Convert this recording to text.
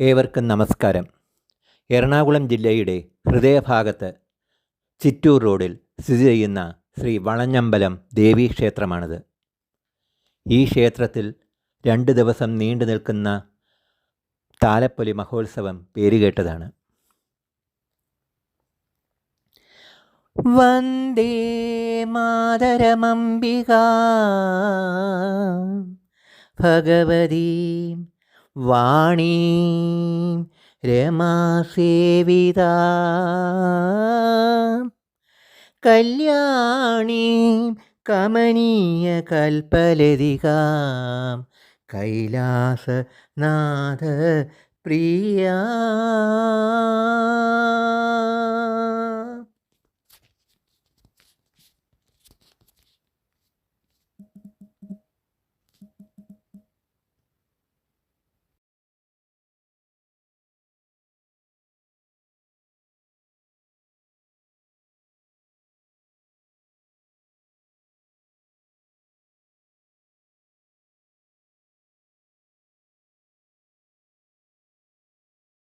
ഏവർക്കും നമസ്കാരം. എറണാകുളം ജില്ലയുടെ ഹൃദയഭാഗത്ത് ചിറ്റൂർ റോഡിൽ സ്ഥിതി ചെയ്യുന്ന ശ്രീ വളഞ്ഞമ്പലം ദേവീ ക്ഷേത്രമാണിത്. ഈ ക്ഷേത്രത്തിൽ രണ്ട് ദിവസം നീണ്ടു നിൽക്കുന്ന താലപ്പൊലി മഹോത്സവം പേരുകേട്ടതാണ് വന്ദേ മാതരമംബിക. ഭഗവതീം വാണീം രമാസേവിത കല്യാണീ കമനീയ കൽപ്പലതികാം. കൈലാസനാഥ പ്രിയ.